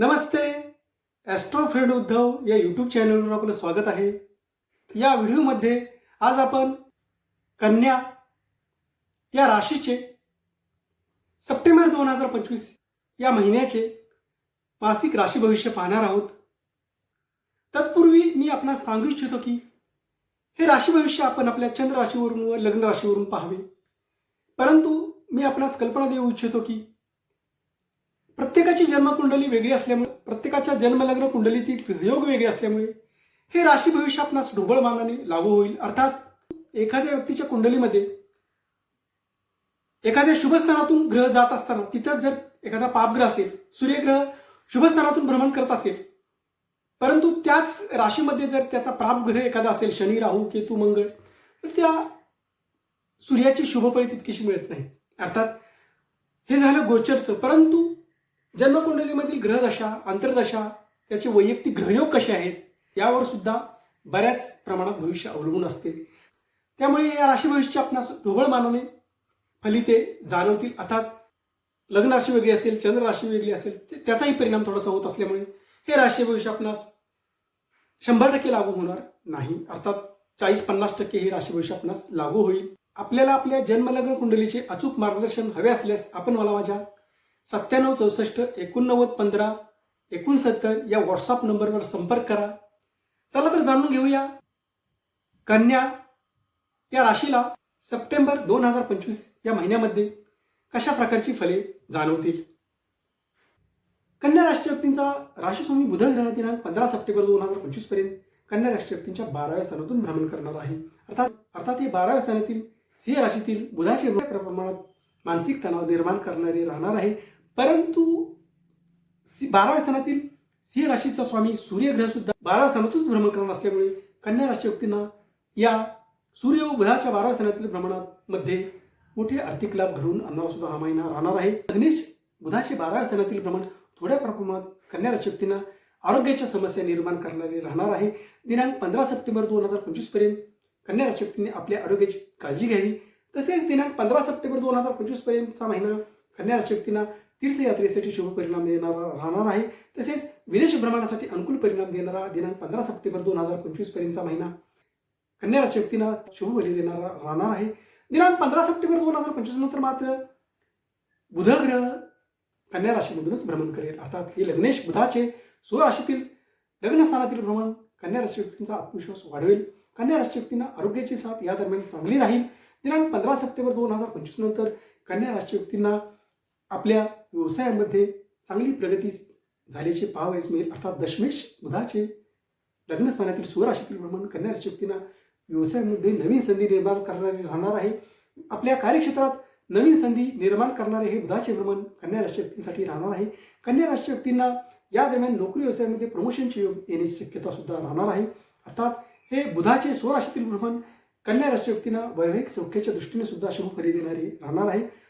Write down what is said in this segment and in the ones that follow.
नमस्ते Austro friend Uddhav या YouTube चॅनलवर आपलं स्वागत आहे. या व्हिडिओमध्ये आज आपण कन्या या राशीचे सप्टेंबर दोन हजार पंचवीस या महिन्याचे मासिक राशी भविष्य पाहणार आहोत. तत्पूर्वी मी आपणास सांगू इच्छितो की हे राशी भविष्य आपण आपल्या चंद्र राशीवरून व लग्न राशीवरून पाहावे. परंतु मी आपणास कल्पना देऊ इच्छितो की प्रत्येकाची जन्मकुंडली वेगळी असल्यामुळे प्रत्येकाच्या जन्मलग्न कुंडलीतील योग वेगळे असल्यामुळे हे राशी भविष्य आपणास ढोबळ मानाने लागू होईल. अर्थात एखाद्या व्यक्तीच्या कुंडलीमध्ये एखाद्या शुभस्थानातून ग्रह जात असताना तिथंच जर एखादा पापग्रह असेल सूर्यग्रह शुभस्थानातून भ्रमण करत असेल परंतु त्याच राशीमध्ये जर त्याचा प्रापग्रह एखादा असेल शनी राहू केतू मंगळ तर त्या सूर्याची शुभफळी तितकीशी मिळत नाही. अर्थात हे झालं गोचरचं. परंतु जन्मकुंडलीमधील ग्रहदशा अंतर्दशा त्याचे वैयक्तिक ग्रहयोग कसे आहेत यावर सुद्धा बऱ्याच प्रमाणात भविष्य अवलंबून असते. त्यामुळे या राशी आपणास ढोबळ मानवणे फलिते जाणवतील. अर्थात लग्न राशी वेगळी असेल चंद्र राशी वेगळी असेल ते- त्याचाही परिणाम थोडासा होत असल्यामुळे हे राशी भविष्य आपणास शंभर टक्के लागू होणार नाही. अर्थात चाळीस पन्नास टक्के हे राशी भविष्य आपणास लागू होईल. आपल्याला आपल्या जन्मलग्न कुंडलीचे अचूक मार्गदर्शन हवे असल्यास आपण मला माझ्या सत्त्याण्णव चौसष्ट एकोणनव्वद पंधरा एकोणसत्तर या व्हॉट्सअप नंबरवर संपर्क करा. चला तर जाणून घेऊया. कन्या या राशीला सप्टेंबर दोन हजार पंचवीस या महिन्यामध्ये कशा प्रकारची फले जाणवतील? कन्या राष्ट्रीय व्यक्तींचा राशीस्वामी बुध ग्रह दिनांक पंधरा सप्टेंबर दोन हजार पंचवीसपर्यंत कन्या राष्ट्रीय व्यक्तींच्या बाराव्या स्थानातून भ्रमण करणार आहे. अर्थात अर्थात हे बाराव्या स्थानातील सिंह राशीतील बुधाचे प्रमाणात मानसिक तणाव निर्माण करणारे राहणार आहे. परंतु सि- बाराव्या स्थानातील सिंह राशीचा स्वामी सूर्यग्रह सुद्धा बाराव्या स्थानातूनच भ्रमण करणार असल्यामुळे कन्या राशी व्यक्तींना या सूर्य व बुधाच्या बाराव्या स्थानातील भ्रमणात मध्ये मोठे आर्थिक लाभ घडवून आणणारा सुद्धा हा महिना राहणार आहे. अग्निश बुधाचे बाराव्या स्थानातील भ्रमण थोड्या प्रमाणात कन्या राशी व्यक्तींना आरोग्याच्या समस्या निर्माण करणारे राहणार आहे. दिनांक पंधरा सप्टेंबर दोन हजार पंचवीसपर्यंत कन्या राशी व्यक्तींनी आपल्या आरोग्याची काळजी घ्यावी. तसेच दिनांक पंधरा सप्टेंबर दोन हजार पंचवीस पर्यंतचा महिना कन्या राशी व्यक्तींना तीर्थयात्रेसाठी शुभ परिणाम देणारा राहणार आहे तसेच विदेश भ्रमणासाठी अनुकूल परिणाम देणारा दिनांक पंधरा सप्टेंबर दोन हजार पंचवीस पर्यंतचा महिना कन्या राशी व्यक्तींना शुभ बली देणारा राहणार आहे. दिनांक पंधरा सप्टेंबर दोन हजार पंचवीस नंतर मात्र बुध ग्रह कन्या राशीमधूनच भ्रमण करेल. अर्थात हे लग्नेश बुधाचे सुराशीतील लग्नस्थानातील भ्रमण कन्या राशी व्यक्तींचा आत्मविश्वास वाढवेल. कन्या राशी व्यक्तींना आरोग्याची साथ या दरम्यान चांगली राहील. दिनांक पंधरा सप्टेंबर दोन हजार पंचवीस नंतर कन्या राशी व्यक्तींना आपल्या व्यवसायामध्ये चांगली प्रगती झाल्याचे पाहावयास मिळेल. अर्थात दशमेश बुधाचे लग्नस्थानातील सुराशीतील भ्रमण कन्या राशी व्यक्तींना व्यवसायामध्ये नवीन संधी निर्माण करणारे राहणार आहे. आपल्या कार्यक्षेत्रात नवीन संधी निर्माण करणारे हे बुधाचे भ्रमण कन्या राशी व्यक्तींसाठी राहणार आहे. कन्या राशी व्यक्तींना या दरम्यान नोकरी व्यवसायामध्ये प्रमोशनचे योग येण्याची शक्यता सुद्धा राहणार आहे. अर्थात हे बुधाचे स्वराशीतील भ्रमण कन्या राशी व्यक्तींना वैवाहिक सौख्याच्या दृष्टीने सुद्धा शुभ फरी देणारे राहणार आहे.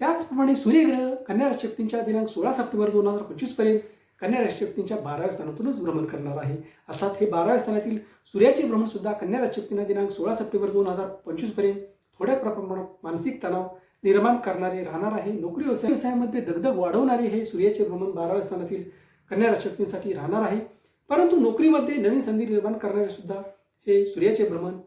त्याचप्रमाणे सूर्यग्रह कन्या राशी दिनांक सोळा सप्टेंबर दोन हजार पंचवीसपर्यंत कन्या राशी बाराव्या स्थानातूनच भ्रमण करणार आहे. अर्थात हे बाराव्या स्थानातील सूर्याचे भ्रमण सुद्धा कन्या राशी दिनांक सोळा सप्टेंबर दोन हजार पंचवीसपर्यंत थोड्या प्रमाणात मानसिक तणाव निर्माण करणारे राहणार आहे. नोकरी व्यवसाय व्यवसायामध्ये दगदग वाढवणारे हे सूर्याचे भ्रमण बाराव्या स्थानातील कन्या राशी राहणार आहे. परंतु नोकरीमध्ये नवीन संधी निर्माण करणारे सुद्धा हे सूर्याचे भ्रमण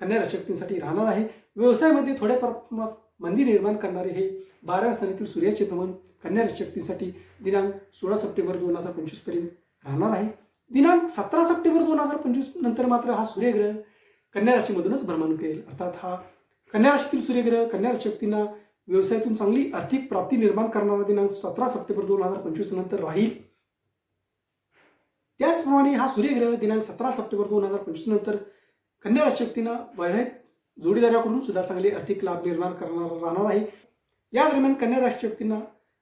कन्या राशी राहणार आहे. व्यवसायामध्ये थोड्या प्रमाणात मंदी निर्माण करणारे हे बाराव्या स्थानातील सूर्याचे भ्रमण कन्या राशी दिनांक सोळा सप्टेंबर दोन हजार पंचवीसपर्यंत राहणार आहे. दिनांक सतरा सप्टेंबर दोन हजार पंचवीस नंतर मात्र हा सूर्यग्रह कन्या राशीमधूनच भ्रमण करेल. अर्थात हा कन्या राशीतील सूर्यग्रह कन्या शक्तींना व्यवसायातून चांगली आर्थिक प्राप्ती निर्माण करणारा दिनांक सतरा सप्टेंबर दोन हजार पंचवीस नंतर राहील. त्याचप्रमाणे हा सूर्यग्रह दिनांक सतरा सप्टेंबर दोन हजार पंचवीस नंतर कन्या राशी वैवाहिक जोडीदाराकडून सुद्धा चांगले आर्थिक लाभ निर्माण करणार राहणार आहे. या दरम्यान कन्या राशीच्या व्यक्तींना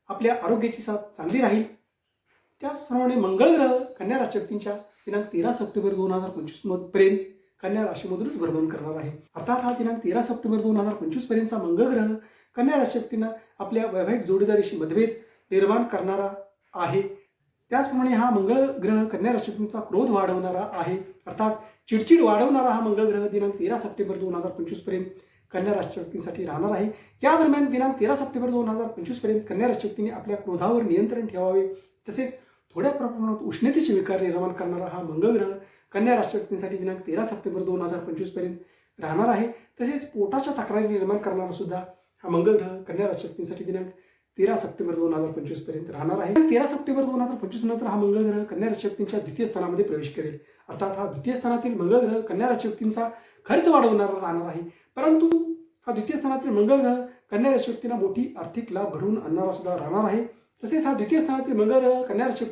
आपल्या आरोग्याची साथ चांगली राहील. त्याचप्रमाणे मंगळ ग्रह कन्या राशी व्यक्तींच्या दिनांक तेरा सप्टेंबर दोन हजार पंचवीसपर्यंत कन्या राशीमधूनच भ्रमण करणार आहे. अर्थात हा दिनांक तेरा सप्टेंबर दोन हजार पंचवीस पर्यंतचा मंगळ ग्रह कन्या राशी व्यक्तींना आपल्या वैवाहिक जोडीदारीशी मतभेद निर्माण करणारा आहे. त्याचप्रमाणे हा मंगळ ग्रह कन्या राशी व्यक्तींचा क्रोध वाढवणारा आहे. अर्थात चिडचिड वाढवणारा हा मंगळ ग्रह दिनांक तेरा सप्टेंबर दोन हजार पंचवीसपर्यंत कन्या राशी राहणार आहे. या दरम्यान दिनांक तेरा सप्टेंबर दोन हजार पंचवीसपर्यंत कन्या राशी आपल्या क्रोधावर नियंत्रण ठेवावे. तसेच थोड्या प्रमाणात उष्णतेचे विकार निर्माण करणारा हा मंगळ ग्रह कन्या राशी दिनांक तेरा सप्टेंबर दोन हजार पंचवीसपर्यंत राहणार आहे. तसेच पोटाच्या तक्रारी निर्माण करणारा सुद्धा हा मंगळ ग्रह कन्या राशी दिनांक तेरा सप्टेंबर दोन हजार पंचवीसपर्यंत राहणार आहे. तेरा सप्टेंबर दोन हजार पंचवीस नंतर हा मंगळ ग्रह कन्या राशी द्वितीय स्थानामध्ये प्रवेश करेल. अर्थात हा द्वितीय स्थानातील मंगळ ग्रह कन्या राशी खर्च वाढवणारा राहणार आहे. परंतु हा द्वितीय स्थानातील मंगळ ग्रह कन्या राशी मोठी आर्थिक लाभ घडवून आणणारा सुद्धा राहणार आहे. तसेच हा द्वितीय स्थानातील मंगळ ग्रह कन्या राशी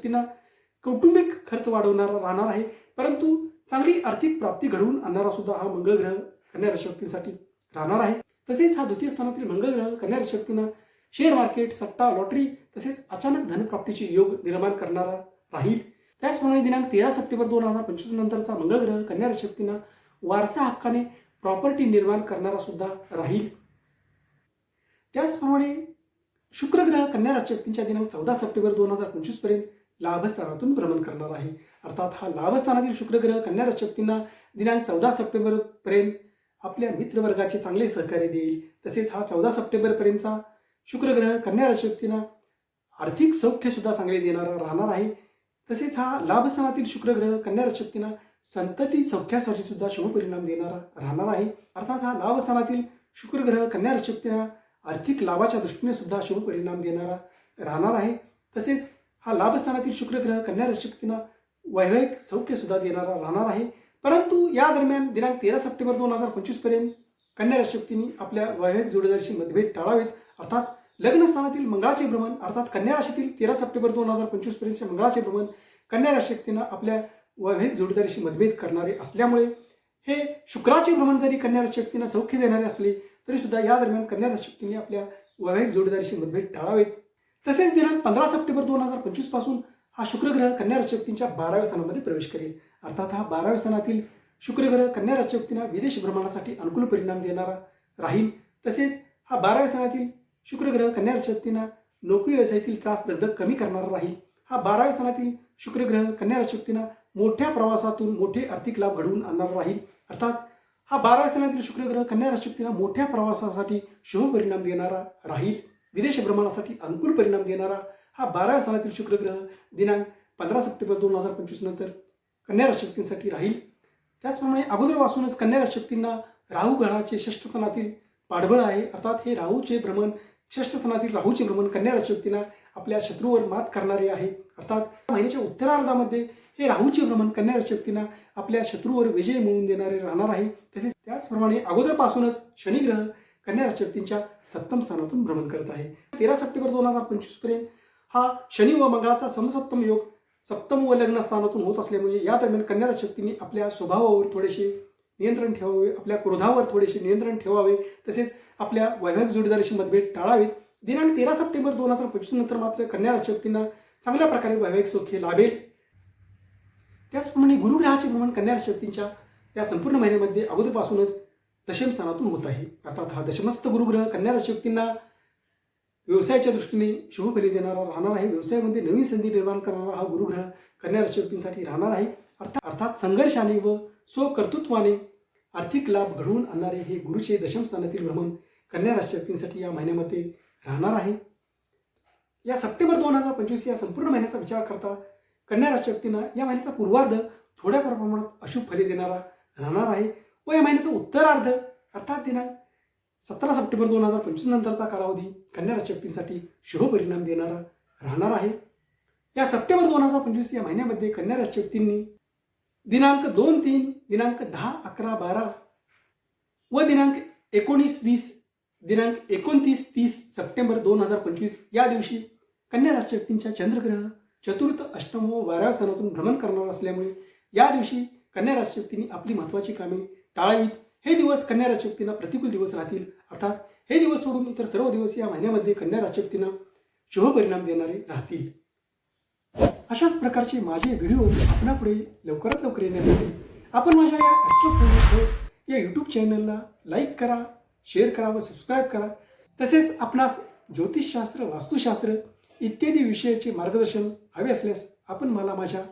कौटुंबिक खर्च वाढवणारा राहणार आहे. परंतु चांगली आर्थिक प्राप्ती घडवून आणणारा सुद्धा हा मंगळ ग्रह कन्या राशी राहणार आहे. तसेच हा द्वितीय स्थानातील मंगळ ग्रह कन्या राशी शेअर मार्केट सट्टा लॉटरी तसेच अचानक धनप्राप्तीचे योग निर्माण करणारा राहील. त्याचप्रमाणे दिनांक तेरा सप्टेंबर दोन हजार पंचवीस नंतरचा मंगळ ग्रह कन्या राशी वारसा हक्काने प्रॉपर्टी निर्माण करणारा सुद्धा राहील. त्याचप्रमाणे शुक्रग्रह कन्या राशक्तींच्या दिनांक चौदा सप्टेंबर दोन हजार पंचवीसपर्यंत लाभस्थानातून भ्रमण करणार आहे. अर्थात हा लाभस्थानातील शुक्रग्रह कन्या राशक्तींना दिनांक चौदा सप्टेंबर पर्यंत आपल्या मित्रवर्गाचे चांगले सहकार्य देईल. तसेच हा चौदा सप्टेंबर पर्यंतचा शुक्रग्रह कन्या राशी व्यक्तींना आर्थिक सौख्यसुद्धा चांगले देणारा राहणार आहे. तसेच हा लाभस्थानातील शुक्रग्रह कन्या राशी संतती सौख्यासाठी सुद्धा शुभ परिणाम देणारा राहणार आहे. अर्थात हा लाभस्थानातील शुक्रग्रह कन्या राशी आर्थिक लाभाच्या दृष्टीने सुद्धा शुभ परिणाम देणारा राहणार आहे. तसेच हा लाभस्थानातील शुक्रग्रह कन्या राशी वैवाहिक सौख्य सुद्धा देणारा राहणार आहे. परंतु या दरम्यान दिनांक तेरा सप्टेंबर दोन हजार पंचवीसपर्यंत कन्या राशी आपल्या वैवाहिक जोडीदाराशी मतभेद टाळावेत. अर्थात लग्न स्थानातील मंगळाचे भ्रमण अर्थात कन्या राशीतील तेरा सप्टेंबर दोन हजार पंचवीस पर्यंतचे मंगळाचे भ्रमण कन्या राशी व्यक्तींना आपल्या वैवाहिक जोडीदारीशी मतभेद करणारे असल्यामुळे हे शुक्राचे भ्रमण जरी कन्या राशी व्यक्तींना सौख्य देणारे असले तरी सुद्धा या दरम्यान कन्या राशी व्यक्तींनी आपल्या वैवाहिक जोडीदारीशी मतभेद टाळावेत. तसेच दिनांक पंधरा सप्टेंबर दोन हजार पंचवीसपासून हा शुक्रग्रह कन्या राशी बाराव्या स्थानामध्ये प्रवेश करेल. अर्थात हा बाराव्या स्थानातील शुक्रग्रह कन्या राशी विदेश भ्रमणासाठी अनुकूल परिणाम देणारा राहील. तसेच हा बाराव्या स्थानातील शुक्रग्रह कन्या राशी नोकरी व्यवसायातील त्रास दगदग कमी करणारा राहील. हा बाराव्या स्थानातील शुक्रग्रह कन्या राशी मोठ्या प्रवासातून मोठे आर्थिक लाभ घडवून आणणारा राहील. अर्थात हा बाराव्या स्थानातील शुक्रग्रह कन्या राशी मोठ्या प्रवासासाठी शुभ परिणाम देणारा राहील. विदेश भ्रमणासाठी अनुकूल परिणाम देणारा हा बाराव्या स्थानातील शुक्रग्रह दिनांक पंधरा सप्टेंबर दोन हजार पंचवीस नंतर कन्या राशी राहील. त्याचप्रमाणे अगोदरपासूनच कन्या राशी राहू ग्रहाचे षष्ठ स्थानातील पाठबळ आहे. अर्थात हे राहूचे भ्रमण षष्ठ स्थानातील राहूचे भ्रमण कन्या राशी आपल्या शत्रूवर मात करणारे आहे. अर्थात महिन्याच्या उत्तरार्धामध्ये हे राहूचे भ्रमण कन्या राशी आपल्या शत्रूवर विजय मिळवून देणारे राहणार आहे. तसेच त्याचप्रमाणे अगोदरपासूनच शनिग्रह कन्या राशी सप्तम स्थानातून भ्रमण करत आहे. तेरा सप्टेंबर दोन हजार पंचवीसपर्यंत हा शनी व मंगळाचा समसप्तम योग सप्तम व लग्न स्थानातून होत असल्यामुळे या दरम्यान कन्या राशी आपल्या स्वभावावर थोडेसे नियंत्रण ठेवावे आपल्या क्रोधावर थोडेसे नियंत्रण ठेवावे तसेच आपल्या वैवाहिक जोडीदाराशी मतभेद टाळावेत. दिनांक तेरा सप्टेंबर दोन हजार पंचवीस नंतर मात्र कन्या राशक्तींना चांगल्या प्रकारे वैवाहिक सौख्य लाभेल. त्याचप्रमाणे गुरुग्रहाचे भ्रमण कन्या राशक्तींच्या या संपूर्ण महिन्यामध्ये अगोदरपासूनच दशम स्थानातून होत आहे. अर्थात हा दशमस्त गुरुग्रह कन्या राशक्तींना व्यवसायाच्या दृष्टीने शुभफली देणारा राहणार आहे. व्यवसायामध्ये नवीन संधी निर्माण करणारा हा गुरुग्रह कन्या राशक्तींसाठी राहणार आहे. अर्थात अर्थात संघर्षाने व स्वकर्तृत्वाने आर्थिक लाभ घडवून आणणारे हे गुरुचे दशम स्थानातील भ्रमण कन्या राशी व्यक्तींसाठी या महिन्यामध्ये राहणार आहे. या सप्टेंबर दोन हजार पंचवीस या संपूर्ण महिन्याचा विचार करता कन्या राशी व्यक्तींना या महिन्याचा पूर्वार्ध थोड्या प्रमाणात अशुभ फले देणारा राहणार आहे व या महिन्याचा उत्तरार्ध अर्थात दिनांक सतरा सप्टेंबर दोन हजार पंचवीस नंतरचा कालावधी कन्या राशी व्यक्तींसाठी शुभ परिणाम देणारा राहणार आहे. या सप्टेंबर दोन हजार पंचवीस या महिन्यामध्ये कन्या राशी व्यक्तींनी दिनांक दोन तीन दिनांक दहा अकरा बारा व दिनांक एकोणीस वीस दिनांक एकोणतीस तीस सप्टेंबर दोन हजार पंचवीस या दिवशी कन्या राशी व्यक्तींच्या चंद्रग्रह चतुर्थ अष्टम व बाराव्या स्थानातून भ्रमण करणार असल्यामुळे या दिवशी कन्या राशी व्यक्तींनी आपली महत्त्वाची कामे टाळावीत. हे दिवस कन्या राशी व्यक्तींना प्रतिकूल दिवस राहतील. अर्थात हे दिवस सोडून इतर सर्व दिवस या महिन्यामध्ये कन्या राशी व्यक्तींना शुभ परिणाम देणारे राहतील. अशाच प्रकारचे माझे व्हिडिओ आपणापुढे लवकरात लवकर येण्यासाठी आपण माझ्या या ॲस्ट्रो या यूट्यूब चॅनलला लाईक करा शेअर करा व सबस्क्राईब करा. तसेच आपणास ज्योतिषशास्त्र वास्तुशास्त्र इत्यादी विषयाचे मार्गदर्शन हवे असल्यास आपण मला माझ्या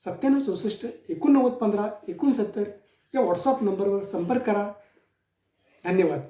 सत्त्याण्णव चौसष्ट एकोणनव्वद पंधरा एकोणसत्तर या व्हॉट्सअप नंबरवर संपर्क करा. धन्यवाद.